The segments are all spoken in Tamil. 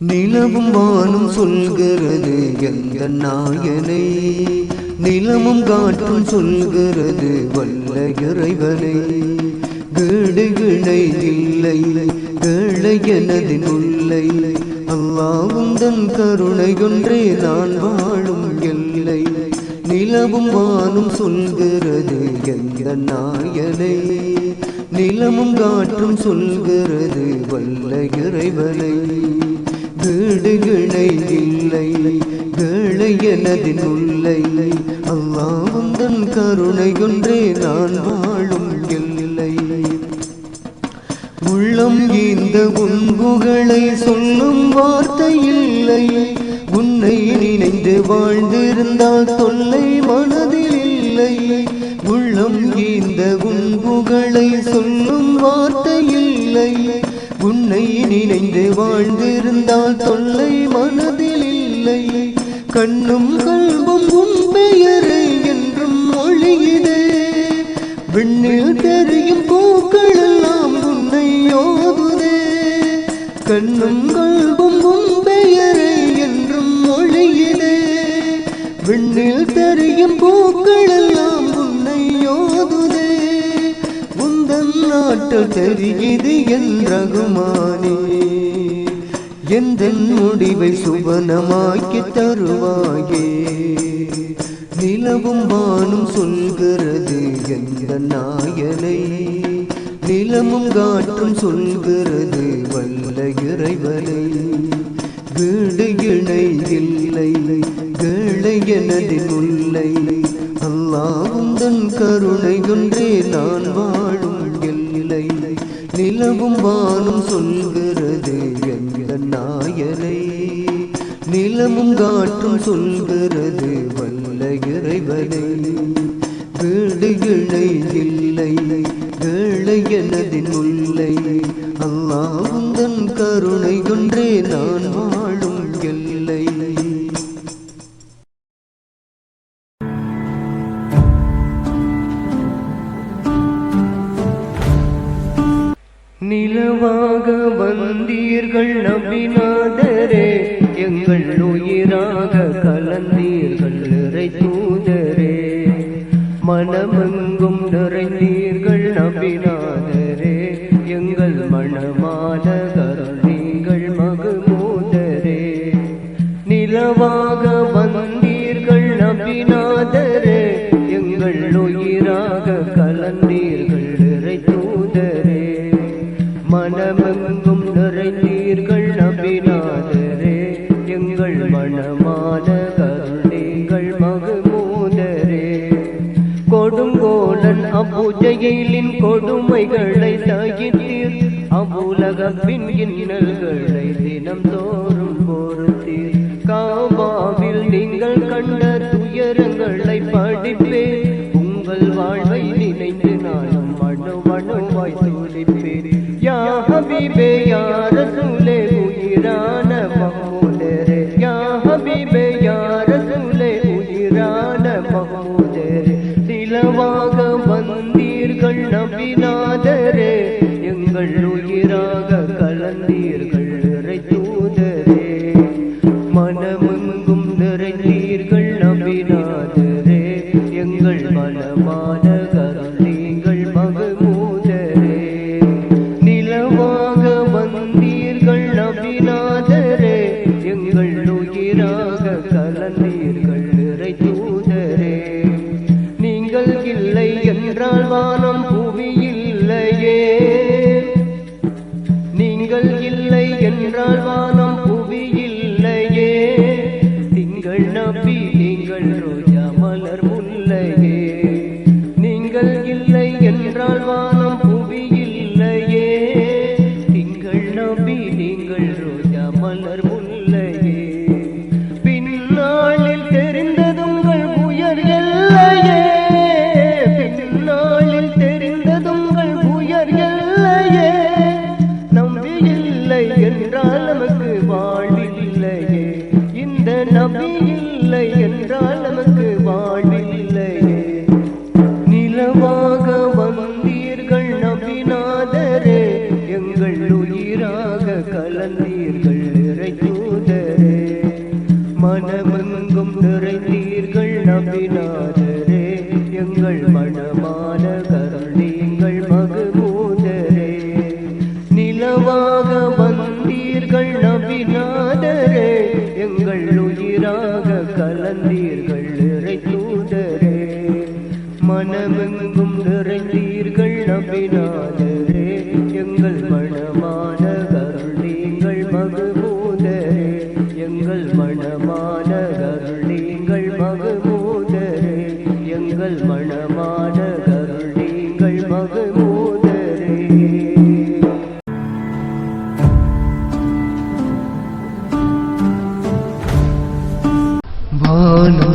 நிலவும் வானும் சொல்கிறது எந்த நாயனை? நிலமும் காற்றும் சொல்கிறது வல்ல இறைவனை. கேடு கிணை இல்லை கேளை எனது நுள்ளை அல்லாவும் தன் கருணை ஒன்றே நான் வாழும் எல்லை. நிலவும் வானும் சொல்கிறது எந்த நாயனை? நிலமும் காற்றும் சொல்கிறது வல்ல இறைவனை. கேடுகளை இல்லை. கேளை எனதின் உள்ளை அல்லாவும் தன் கருணை ஒன்றே நான் வாழும் இல்லை உள்ளம் இந்த உன்புகளை சொல்லும் வார்த்தை இல்லை. உன்னை நினைந்து வாழ்ந்திருந்தால் தொல்லை மனதில் இல்லை. உள்ளம் இந்த உன்புகளை சொல்லும் வார்த்தை இல்லை. உன்னை நினைந்து வாழ்ந்திருந்தால் தொல்லை மனதில் இல்லை. கண்ணும் கல்வும் உன் பெயரை என்றும் மொழியிடே. விண்ணில் தெரியும் பூக்கள் எல்லாம் உன்னை யோகுதே. கண்ணும் கல்வும் உன் பெயரை என்றும் மொழியிடே. விண்ணில் தெரியும் பூக்கள் எல்லாம் உன்னை யோகுதே. உந்தன் நாட்டில் என் ரகுமானே. எந்த முடிவை சுவனமாக்கி தருவாயே. நிலவும் வானும் சொல்கிறது எந்த நாயனை. நிலமும் காற்றும் சொல்கிறது வல்ல இறைவனை. வீடு இணை இல்லை கேளை எனது உள்ளை. அல்லாவும் தன் கருணை ஒன்றே நான் வாழும். நிலவும் வானும் சொல்கிறது எந்த நாயனை? நிலமும் காற்றும் சொல்கிறது வல்ல இறைவனை. வீடு இணை இல்லை வேளை எனதின் உள்ளை அல்லாவும் தன் கருணை கொன்றே நான் வாழும் நிலவாக வந்தீர்கள் நம்பினாதரே எங்கள் உயிராக கலந்தீர்கள் நிறை தூதரே மனம் அபுஜையிலின் கொடுமைகளை தகித்தீர். அபுலகப்பின் இன்னல்களை தினம் தோறும் பொறுத்தீர் காபாவில் நீங்கள் கண்ட துயரங்களை படிப்பே உங்கள் வாழ்வை நினைந்து நானும் மனு மனுவாய் துடிப்பேன் யா ஹபீபே யா ரசூலே உயிரான இல்லை என்றால் நமக்கு வாழ்வில்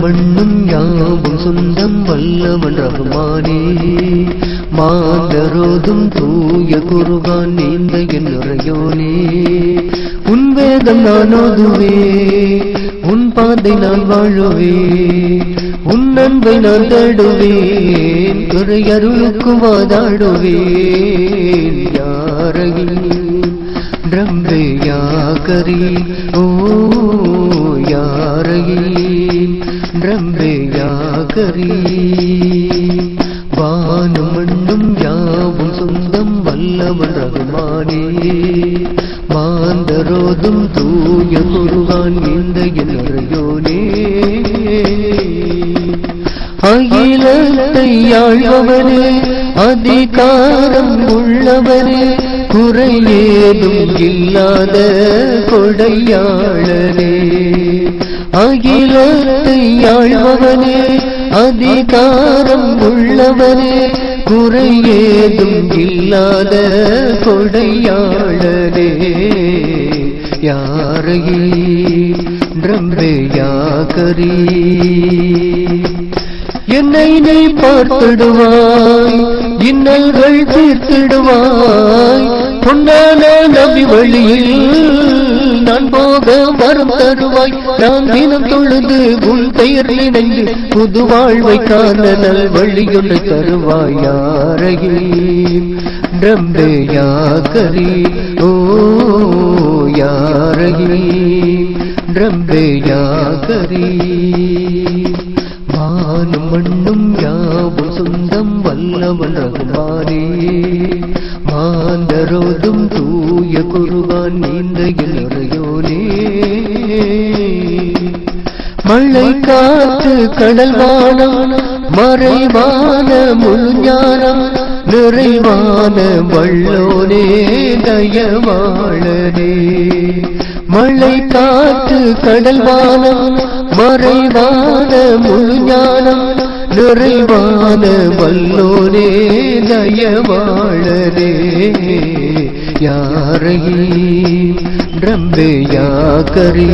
மண்ணும் யாவும் சொந்தம் வல்லவன் ரகுமானே. மாந்தரோதும் தூய குருவான் நீந்த என் நிறையோனே உன் வேதம் நான் ஓதுவே உன் பாதை நான் வாழுவே உன்னன்பை நான் தேடுவேன் துறை அருளுக்கு வாதாடுவேன். யாரையும் ரம்பே யாகரி ஓ யாரகி ரம்பே யாகரி வானும் மண்ணும் யாவும் சொந்தம் வல்லவன் ரகுமானே. மாந்தரோதும் தூய குருவான் இந்த என்னறையோனே அகிலத்தை ஆழ்பவனே அதிகாரம் உள்ளவனே குறையேதும் இல்லாத கொடையாளனே அகிலத்தை ஆழ்பவனே அதிகாரம் உள்ளவனே குறையேதும் இல்லாத கொடையாளனே யாரையே ரம்பே யாகரீ என்னை நீ பார்த்திடுவாய். இன்னல்கள் தீர்த்திடுவாய். பொன்னான நபி வழியில் நான் போக வரம் தருவாய். நான் தினம் தொழுது உன் பெயர் நினைந்து புது வாழ்வை காண நல் வழியொன்று தருவாய் யாரையே. ரம்பே யாகரி ஓ யாரையே. ரம்பே யாகரி மண்ணும் யாவும் சொந்தம் வல்லவன் ரகுமானே. மாந்தரோதும் தூய குருவான் நீந்த இளையோனே மழை காற்று கடல் வானம் மறைவான முழுஞானம் நிறைவான வல்லோனே தயவாளனே. மழை காற்று கடல் வானம் மறைவான முழுஞானம் நிறைவான வல்லோனே தயவாளனே யாரை ரம்பே யாக்கரீ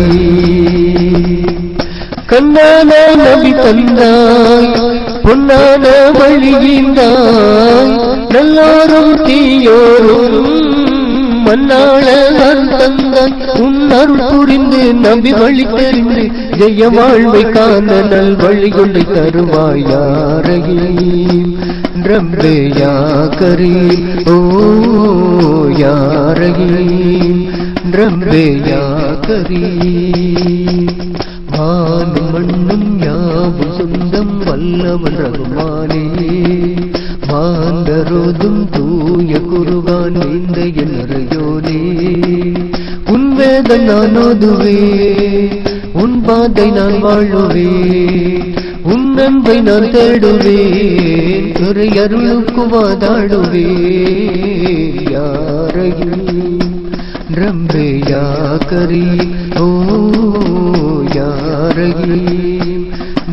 கண்ணான நபி தந்தாய் பொன்னான வழியிந்தாய் நல்லாரும் தீயோரும் மன்னாள அருள் தந்தாய் உன் புரிந்து நம்பி வழி தெரிந்து ஜெய வாழ்வை காண நல் வழி கொண்டு தருவாய் யாரையே ரம்பே யாக்கரீ ஓ யாரையே ரம்பே யாக்கரீ வானும் மண்ணும் யாவும் சொந்தம் வல்லவன் ரகுமானே. ஆண்டரோதும் தூய குருவான் நீந்த என்னறையோனே உன் வேத நான் ஓதுவே உன் பாதை நான் வாழுவே உன் அன்பை நான் தேடுவேன் துறை அருளுக்கு வாதாடுவே யாரையும் ரம்பே யாக்கரி ஓ யாரையும்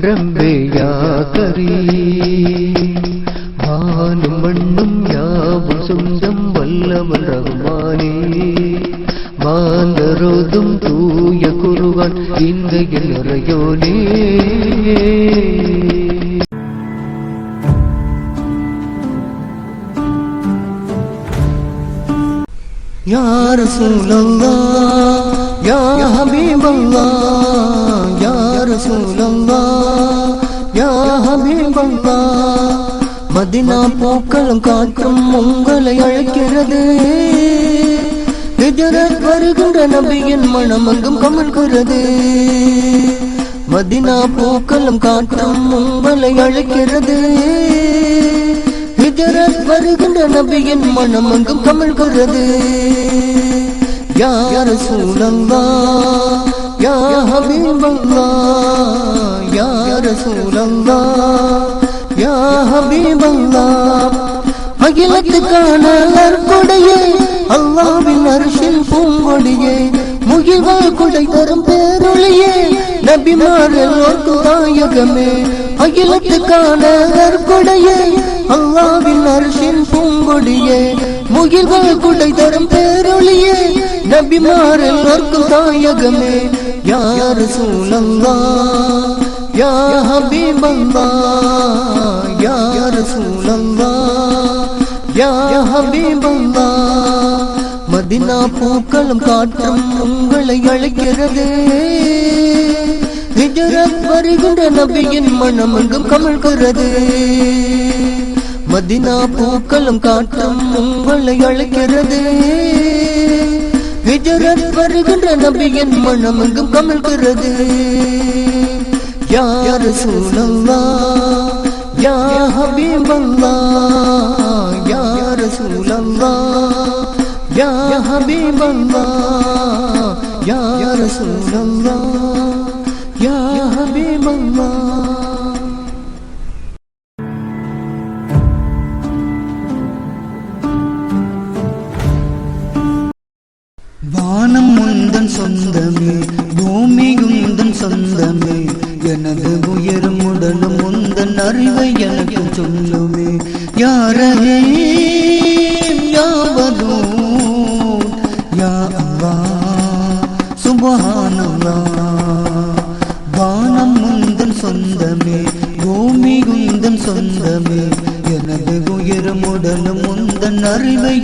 ரம்பே யாக்கரி. വല്ലവൻ റഹ്മാനേ മാന്തരോതും തൂയ കുറുവാൻ ഇന്ത്യയിൽ നിറയോനേ يا رسول الله يا حبيب الله يا رسول الله يا حبيب الله மதினா பூக்களும் காற்றும் உங்களை அழைக்கிறது. ஹிஜரத் வருகின்ற நபியின் மனம் அங்கும் கமல்கிறது மதினா பூக்களும் காற்றும் உங்களை அழைக்கிறது. வருகின்ற நபியின் மனம் அங்கும் கமல்கிறது யார் சூழல்லா யார் ஹபீபல்லா யார் சூழல்லா யா ஹபீபல்லா அகிலத்துக்கான அற்புடையே அல்லாவின் அரிசில் பூங்கொடியே முகில்கள் குடை தரும் பேரொழியே நபிமாரில் ஒரு தாயகமே அகிலத்துக்கான அற்புடையே அல்லாவின் அரிசில் பூங்கொடியே முகில்கள் குடை தரும் பேரொழியே நபிமாரில் ஒரு தாயகமே யார் சூழல்லா யா ஹபீபல்லா யா ரசூலல்லா யா ஹபீபல்லா. மதினா பூக்களும் காற்றும் உங்களை அழைக்கிறது. ஹிஜரத் வருகின்ற நபியின் மனம் அங்கும் கமழ்கிறது. மதினா பூக்களும் காற்றும் உங்களை அழைக்கிறது. ஹிஜரத் வருகின்ற நபியின் மனம் அங்கும் கமழ்கிறது. Ya Resulallah Ya Habiballah Ya Resulallah Ya Habiballah Ya Resulallah.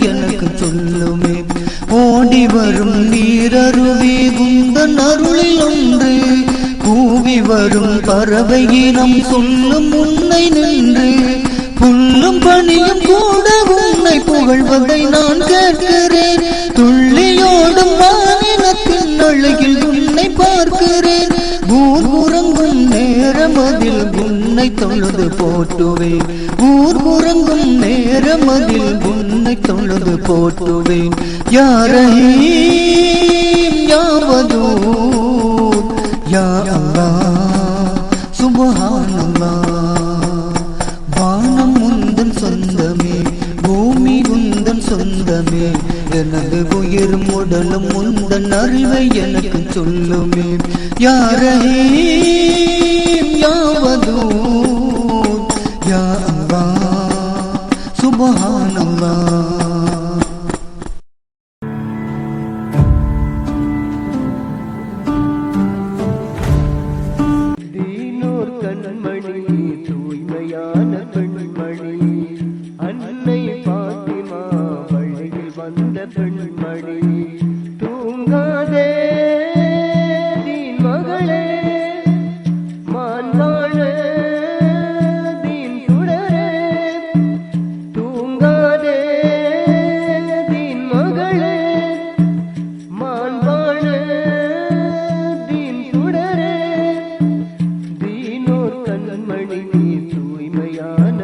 எனக்கு சொல்லுமே. ஓடி வரும் நீரருவி குந்தன் அருளில் ஒன்று. கூவி வரும் பறவையினம் சொல்லும் உன்னை நின்று. புல்லும் பணியும் கூட உன்னை புகழ்வதை நான் கேட்கிறேன். துள்ளியோடும் மாநிலத்தின் அழகில் உன்னை பார்க்கிறேன். நேரம் அதில் உன்னை தொழுது போட்டுவேன். ஊர் உறங்கும் நேரம் அதில் உன்னை தொழுது போட்டுவேன். யாரை யாவதோ யா அல்லா சுபஹானல்லா. வானம் உந்தன் சொந்தமே பூமி உந்தன் சொந்தமே எனது உயிரும் உடலும் உந்தன் அறிவை எனக்கு சொல்லுமே. யாரை யாவதோ யா கண்மணி நீ தூய்மையான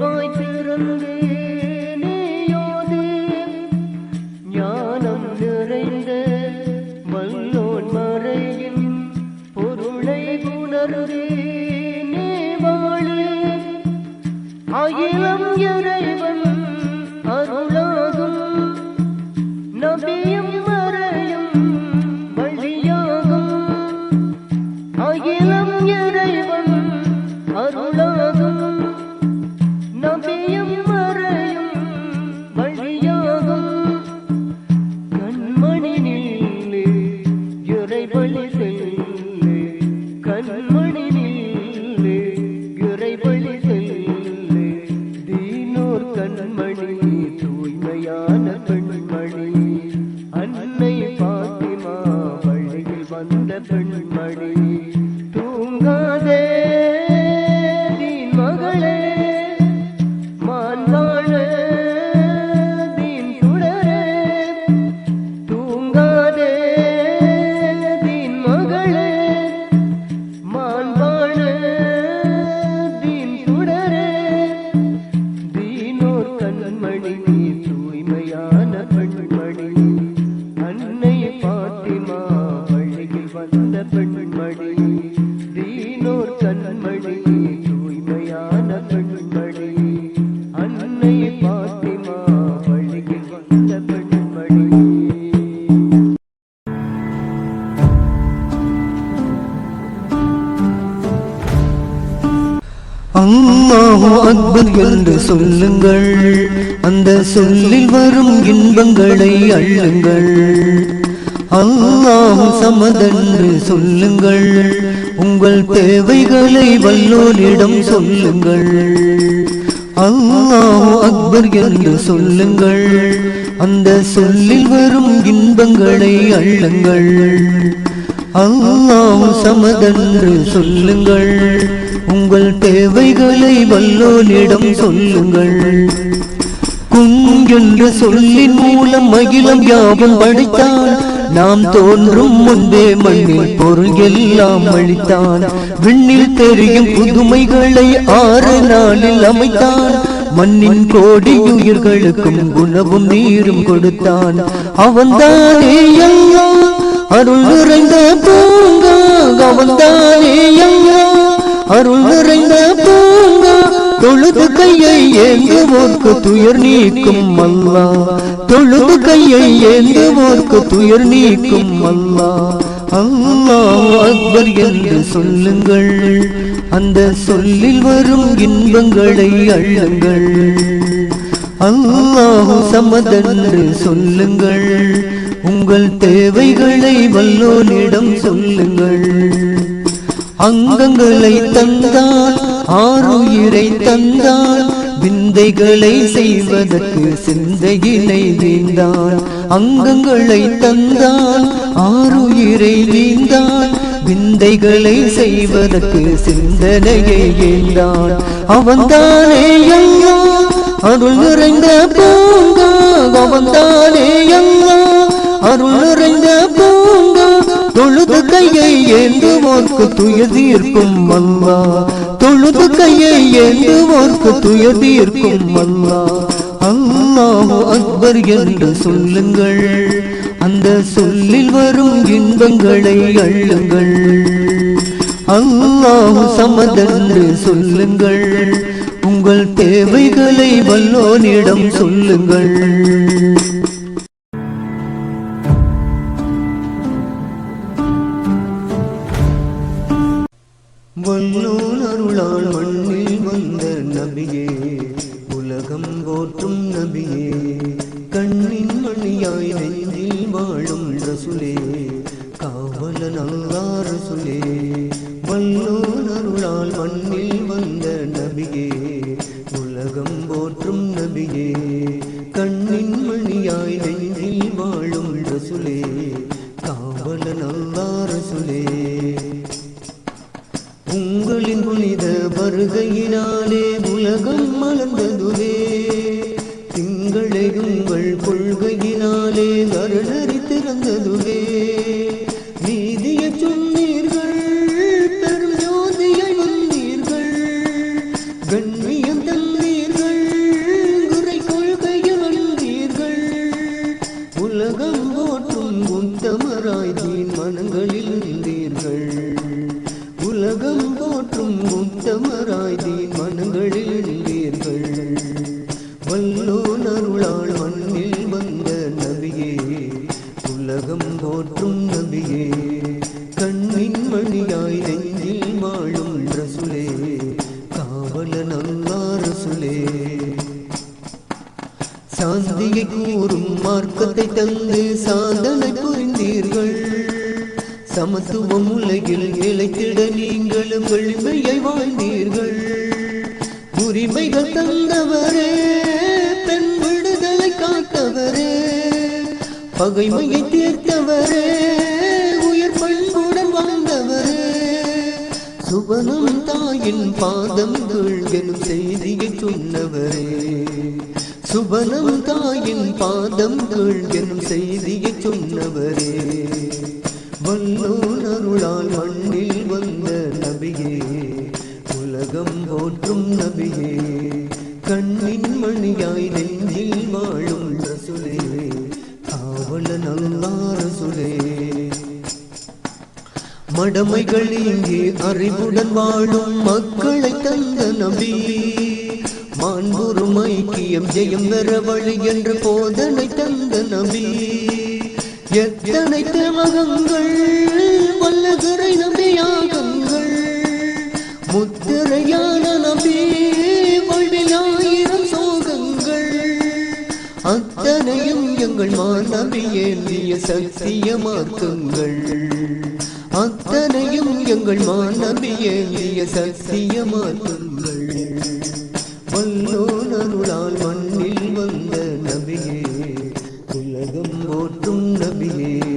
மகிழ்வாய் திறந்து Bring அல்லாஹு அக்பர் என்று சொல்லுங்கள். அந்த சொல்லில் வரும் இன்பங்களை அள்ளுங்கள். அல்லாஹு சமதென்று சொல்லுங்கள். உங்கள் தேவைகளை வல்லோனிடம் சொல்லுங்கள். அல்லாஹு அக்பர் என்று சொல்லுங்கள். அந்த சொல்லில் வரும் இன்பங்களை அள்ளுங்கள். அல்லாஹ் சமதென்று சொல்லுங்கள். உங்கள் தேவைகளை வல்லோனிடம் சொல்லுங்கள். குன் என்ற சொல்லின் மூலம் மகிழம் யாவும் படைத்தான். நாம் தோன்றும் முன்பே மண்ணில் பொருள் எல்லாம் அளித்தான் விண்ணில் தெரியும் புதுமைகளை ஆறு நாளில் அமைத்தான். மண்ணின் கோடி உயிர்களுக்கும் உணவும் நீரும் கொடுத்தான். அவன்தானே எல்லாம் அருள் நிறைந்த பூங்கா. அவன்தானே எல்லாம் அருள் நிறைந்த பூங்கா தொழுது கையை ஏந்துவோர்க்கு துயர் நீக்கும் அல்லா தொழுது கையை ஏந்துவோர்க்கு துயர் நீக்கும் அல்லா அல்லாஹ் அக்பர் என்று சொல்லுங்கள். அந்த சொல்லில் வரும் இன்பங்களை அள்ளுங்கள். அல்லாஹு சமதென்று சொல்லுங்கள். உங்கள் தேவைகளை வல்லோனிடம் சொல்லுங்கள். அங்கங்களை தந்தால் ஆறுயிரை தந்தால் விந்தைகளை செய்வதற்கு சிந்தையினை வீந்தான் அங்கங்களை தந்தால் ஆறுயிரை வீந்தான் விந்தைகளை செய்வதற்கு சிந்தனையை ஏந்தான் அவன்தானே ஐயா அருள் நிறைந்த பூங்கா அவன்தானே ஐயா அருள் நிறைந்த பூங்கா தொழுது கையை ஏந்துவோர்க்கு துயதீர்க்கும் அல்லா தொழுது கையை ஏந்துவோர்க்கு துயதீர்க்கும் அல்லா அல்லாஹு அக்பர் என்று சொல்லுங்கள். அந்த சொல்லில் வரும் இன்பங்களை அள்ளுங்கள். அல்லாஹு சமதென்று சொல்லுங்கள். உங்கள் தேவைகளை வல்லோனிடம் சொல்லுங்கள். வல்லோன் மண்ணில் வந்த நபியே. உரிமைகள் தந்தவரே பெண் விடுதலை காத்தவரே பகைமையை தீர்த்தவரே உயிர் பண்புடன் வாழ்ந்தவரே. சுவனம் தாயின் பாதம் எனும் செய்தியை சொன்னவரே. சுபனம் தாயின் பாதம் எனும் செய்தியை சொன்னவரே. வல்லோன் அருளால் மண்ணில் வந்த நபியே உலகம் போற்றும் நபியே கண்ணின் மணியாய் நெஞ்சில் வாழும் ரசுலே காவல அல்லா ரசுலே. மடமைகள் இங்கே அறிவுடன் வாழும் மக்களை தந்த நபி மாண்புறும் ஐக்கியம் ஜெயம் பெற வழி என்று போதனை தந்த நபி. எத்தனை தேவகங்கள் வல்லகரை நபியாகங்கள் முத்திரையான நம்பி வாழ்வில் ஆயிரம் சோகங்கள். அத்தனையும் எங்கள் மாநபி ஏந்திய சத்திய மார்க்கங்கள். அத்தனையும் எங்கள் மாநபி ஏந்திய சத்திய மார்க்கங்கள். வல்லோனருளால் மண்ணில் வந்த நபியே உலகம் ஓட்டும் நபியே.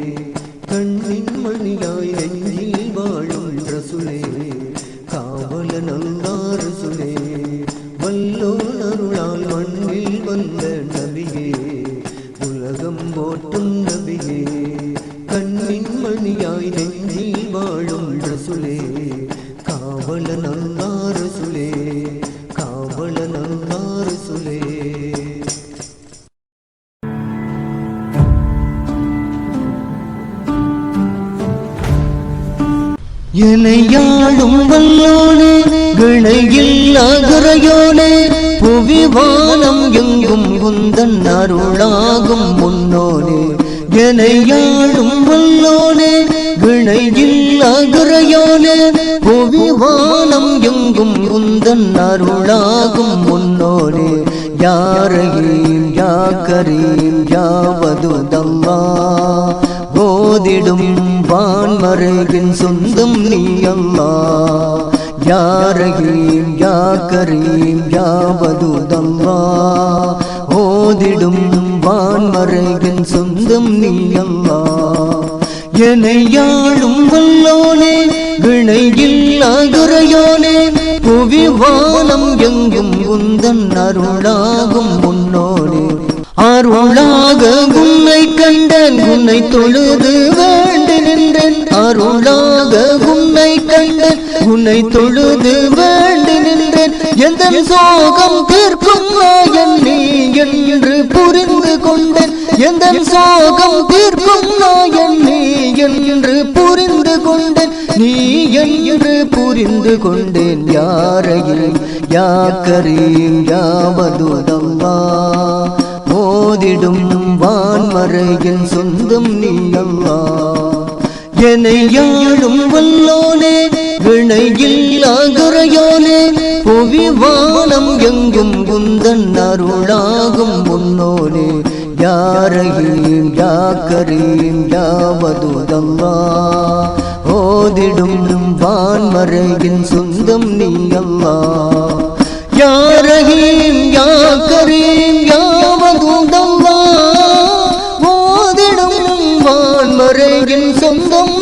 கனியாய் மணியாய் நெஞ்சில் வாழும் ரசுலே காவல அல்லா ரசுலே காவல அல்லா ரசுலே. எனையாளும் வல்லோனே கிணையில் அகரையோனே புவிவானம் எங்கும் குந்தன் அருளாகும் முன்னோனே. எனையாளும் வல்லோனே கிணையில் அகரையோனே புவி வானம் எங்கும் குந்தன் அருளாகும் முன்னோனே. யாரையும் யாக்கரையும் யாவதுதல்லா போதிடும் வான்மறையின் சொந்தம் நீ அல்லா. யாரையும் யாக்கரையும் யாவதுதல்லா ஓதிடும் வான்மறையின் சொந்தம் நீ அல்லா எனையாளும் வல்லோனே வினையில் அகுரையோனே புவி வானம் எங்கும் உந்தன் அருளாகும் முன்னோனே அருளாக உன்னை கண்டன் உன்னை தொழுது வேண்டு நின்றேன். அருளாக உன்னை கண்டன் உன்னை தொழுது வேண்டு எந்த சோகம் தீர்க்கும் நாயன் நீ என்று புரிந்து கொண்டேன். எந்த சோகம் தீர்க்கும் நாயன் நீ என்று புரிந்து கொண்டேன். நீ என்று புரிந்து கொண்டேன் யாரையும் யாக்கரையும் யாவதுதம்மா. மோதிடும் வான்மறையின் சொந்தம் நீ அல்லா என்னை யாழும் வல்லோனே இணையில் ஆகுறையோனே புவி வானம் எங்கும் குந்தன் அருளாகும் முன்னோனே. யாரையும் யாக்கரையும் யாவதுதல்லா ஓதிடும் வான்மறையின் சொந்தம் நீங்கல்லா யாரையும் யாக்கரையும் யாவதுதல்லா ஓதிடும் வான்மறையின் சொந்தம்